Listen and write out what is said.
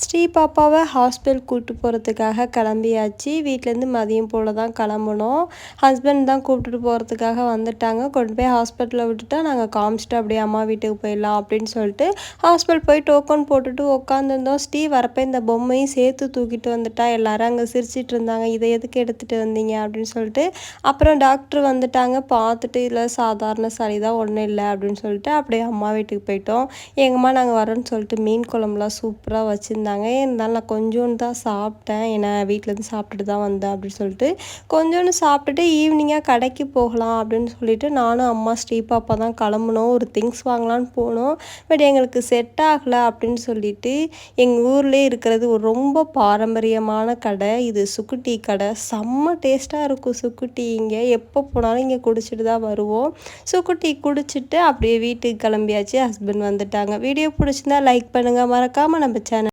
ஸ்ரீ பாப்பாவை ஹாஸ்பிட்டல் கூப்பிட்டு போகிறதுக்காக கிளம்பியாச்சு. வீட்டிலேருந்து மதியம் போல் தான் கிளம்புனோம் ஹஸ்பண்ட் தான் கூப்பிட்டுட்டு போகிறதுக்காக வந்துட்டாங்க. கொண்டு போய் ஹாஸ்பிட்டலில் விட்டுட்டா நாங்கள் காமிச்சிட்டு அப்படியே அம்மா வீட்டுக்கு போயிடலாம் அப்படின்னு சொல்லிட்டு ஹாஸ்பிட்டல் போய் டோக்கன் போட்டுட்டு உட்காந்துருந்தோம் ஸ்ரீ வரப்போ இந்த பொம்மையும் சேர்த்து தூக்கிட்டு வந்துட்டா. எல்லாரும் அங்கே சிரிச்சிட்டு இருந்தாங்க. இதை எதுக்கு எடுத்துகிட்டு வந்தீங்க அப்படின்னு சொல்லிட்டு. அப்புறம் டாக்டர் வந்துட்டாங்க. பார்த்துட்டு இல்லை சாதாரண சளி தான் ஒன்றும் இல்லை அப்படின்னு சொல்லிட்டு அப்படியே அம்மா வீட்டுக்கு போயிட்டோம். எங்கம்மா நாங்கள் வரோன்னு சொல்லிட்டு மீன் குழம்புலாம் சூப்பராக வச்சுருந்தோம் இருந்தாங்க இருந்தாலும் நான் கொஞ்சோண்டு தான் சாப்பிட்டேன். ஏன்னா வீட்டிலேருந்து சாப்பிட்டுட்டு தான் வந்தேன் அப்படின்னு சொல்லிட்டு கொஞ்சோண்டு சாப்பிட்டுட்டு ஈவினிங்காக கடைக்கு போகலாம் அப்படின்னு சொல்லிட்டு நானும் அம்மா ஸ்ரீபாப்பா தான் கிளம்புனோம் ஒரு திங்ஸ் வாங்கலான்னு போனோம். பட் எங்களுக்கு செட் ஆகலை அப்படின்னு சொல்லிட்டு எங்கள் ஊர்லேயே இருக்கிறது ஒரு ரொம்ப பாரம்பரியமான கடை. இது சுக்குட்டி கடை. செம்ம டேஸ்ட்டாக இருக்கும் சுக்குட்டி இங்கே. எப்போ போனாலும் இங்கே குடிச்சிட்டு தான் வருவோம். சுக்குட்டி குடிச்சிட்டு அப்படியே வீட்டுக்கு கிளம்பியாச்சு. ஹஸ்பண்ட் வந்துட்டாங்க. வீடியோ பிடிச்சிருந்தா லைக் பண்ணுங்கள் மறக்காமல் நம்ம சேனல்